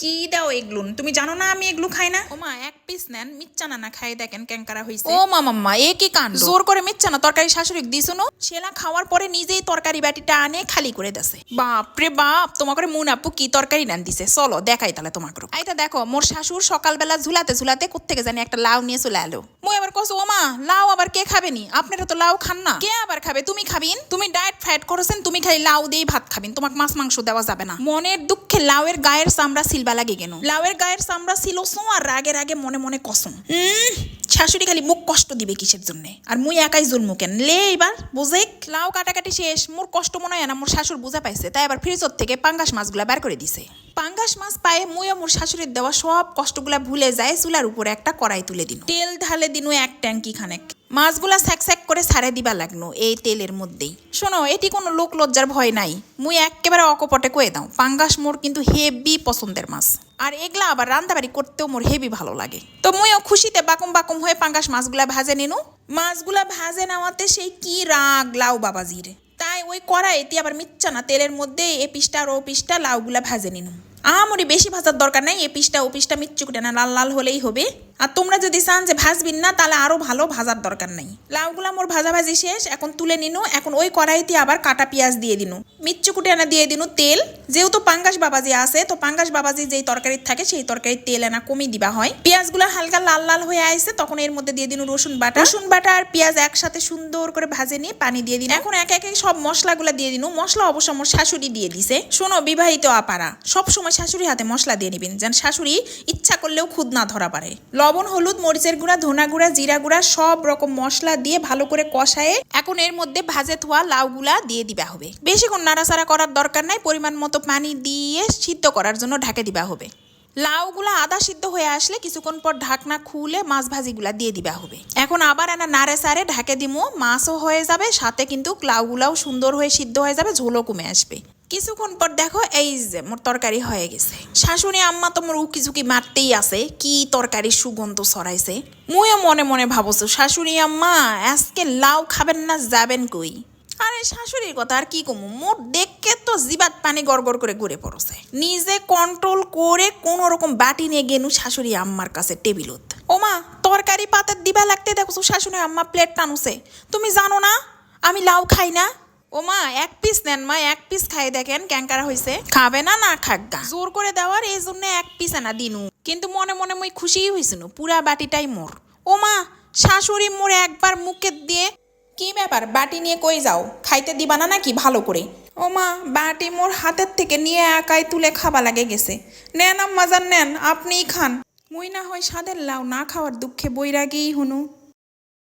কি দাও এগুলো? তুমি জানো না আমি এগুলো খাই না? এক পিস নেন মিচ্চানা না খাই দেখেন ক্যাঙ্কারা হইছে। ও মা মাম্মা এ কি কাণ্ড? জোর করে মিচ্চানা তরকারি শাশুড়ি দিছুনো সেলা খাওয়ার পরে নিজেই তরকারি বাটিটা আনে খালি করে দেছে। বাপরে বাপ তোমাকে মুন আপু কি তরকারি নেন দিছে। চলো দেখাই তাহলে তোমাকে আইতা দেখো মোর শাশুর সকালবেলা ঝুলাতে ঝুলাতে কোত্থেকে জানি একটা লাউ নিয়ে চলে এলো। মই আবার কস ও মা লাউ আবার কে খাবে নি আপনারা তো লাউ খান না। কে আবার খাবে? তুমি খাবিন? তুমি ডায়েট ফ্যাট করেছেন তুমি খালি লাউ দিয়েই ভাত খাবেন। তোমাকে মাছ মাংস দেওয়া যাবে না। মনের দুঃখে লাউয়ের গায়ের চামড়া সিলবা লাগে কেন? লাউয়ের গায়ের চামড়া ছিল সো আর রাগের আগে মনে মনে কসম শাশুড়ি খালি মুখ কষ্ট দিবে কিসের জন্য? আর মুই একাই জন্মু কেন? লে এবার বুঝে লাউ কাটাকাটি শেষ মোর কষ্ট মনে হয় না মোর শাশুর বুঝা পাইছে তাই আবার ফ্রিজর থেকে পাঙ্গাস মাছগুলা বের করে দিছে। পাঙ্গাস মাছ পায়ে মুইও মোর শাশুড়ির দেওয়া সব কষ্টগুলা ভুলে যায় চুলার উপরে একটা কড়াই তুলে দিন। তেল ঢালে দিনু এক ট্যাঙ্কি খানেক। মাছগুলা স্যাক স্যাক করে সারে দিবা লাগনো এই তেলের মধ্যেই। শোনো, এটি কোনো লোক লজ্জার ভয় নাই। মুই একেবারে অকপটে কয়ে দাও, পাঙ্গাস মোর কিন্তু হেভি পছন্দের মাছ। আর এগুলা আবার রান্দাবাড়ি করতেও মোর হেভি ভালো লাগে। তো মুইও খুশিতে বাকুম বাকুম হয়ে পাঙ্গাস মাছগুলা ভাজে নিনু। মাছগুলা ভাজে নেওয়াতে সেই কি রাগ লাউ বাবাজির। তাই ওই কড়াইতে আবার মিচ্ছা না তেলের মধ্যে এ পিসটা আর ও পিসটা লাউগুলা ভাজে নিনু। আমারই বেশি ভাজার দরকার নাই, এ পিসটা, ও পিসটা মিচ্ছু করে না, লাল লাল হলেই হবে। আর তোমরা যদি চান যে ভাজবিন না, তাহলে আরও ভালো ভাজার দরকার নাই। লাউগুলা মোর ভাজা ভাজি শেষ, এখন তুলে নিনু, এখন ওই কড়াইতে আবার কাটা পেঁয়াজ দিয়ে দিনু। মিচ্ছু কুটে আনা দিয়ে দিনু তেল, যেহেতু পাঙ্গাস বাবাজি আছে, তো পাঙ্গাস বাবাজি যেই তরকারি থাকে, সেই তরকারির তেল আনা কমই দিবা হয়। পেঁয়াজগুলো হালকা লাল লাল হয়ে আসছে তখন এর মধ্যে দিয়ে দিনু রসুন বাটা। রসুন বাটা আর পেঁয়াজ একসাথে সুন্দর করে ভাজে নিয়ে পানি দিয়ে দিন। এখন এক একে সব মশলাগুলো দিয়ে দিনু। মশলা অবশ্য আমার শাশুড়ি দিয়ে দিছে। শোনো, বিবাহিত আপারা সব সময় শাশুড়ি হাতে মশলা দিয়ে নিবেন। যেন শাশুড়ি ইচ্ছা করলেও খুদ না ধরা পারে। লবণ, হলুদ, মরিচের গুঁড়া, ধনা গুঁড়া, জিরা গুঁড়া, সব রকম মশলা দিয়ে ভালো করে কষায়ে এখন এর মধ্যে ভাজে থোয়া লাউগুলা দিয়ে দিবা হবে। বেশিক্ষণ নাড়াচাড়া করার দরকার নাই, পরিমাণ মতো পানি দিয়ে সিদ্ধ করার জন্য ঢাকে দিবা হবে। লাউগুলা আদা সিদ্ধ হয়ে আসলে কিছুক্ষণ পর ঢাকনা খুলে মাছ ভাজিগুলা দিয়ে দিবা হবে। এখন আবার এনা নাড়ে সারে ঢাকে দিমো, মাছও হয়ে যাবে, সাথে কিন্তু লাউগুলাও সুন্দর হয়ে সিদ্ধ হয়ে যাবে, ঝোলও কমে আসবে। কিছুক্ষণ পর দেখো এই যে মোর তরকারি হয়ে গেছে। শাশুড়ি আম্মা তো মোর উকি ঝুঁকি মারতেই আছে, কি তরকারি সুগন্ধ ছড়াইছে। মুইও মনে মনে ভাবছ, শাশুড়ি আম্মা, আজকে লাউ খাবেন না, যাবেন কই? আরে শাশুড়ির কথা আর কি কমু, মোর দেখকে তো জিবাত পানি গড়গড় করে ঘুরে পড়ছে। নিজে কন্ট্রোল করে কোন রকম বাটি নিয়ে গেনু শাশুড়ি আম্মার কাছে টেবিলত। ওমা, তরকারি পাতার দিবা লাগতে দেখছ শাশুড়ি আম্মা প্লেট টানুছে। তুমি জানো না, আমি লাউ খাই না? ওমা, এক পিস নেন মা, এক পিস খাই দেখেন ক্যাঙ্কারা হয়েছে খাবে না না খাগা জোর করে দেওয়ার এই জন্য এক পিস না দিনু। কিন্তু মনে মনে মই খুশি হয়েছিল পুরা বাটিটাই মোর। ও মা শাশুড়ি মোর একবার মুখে দিয়ে কি ব্যাপার? বাটি নিয়ে কই যাও? খাইতে দিবা না নাকি ভালো করে? ও মা বাটি মোর হাতের থেকে নিয়ে একাই তুলে খাবা লাগে গেছে। নেন আম্মা যান নেন, আপনিই খান। মুই না হয় স্বাদের লাউ না খাওয়ার দুঃখে বৈরাগেই হুনু।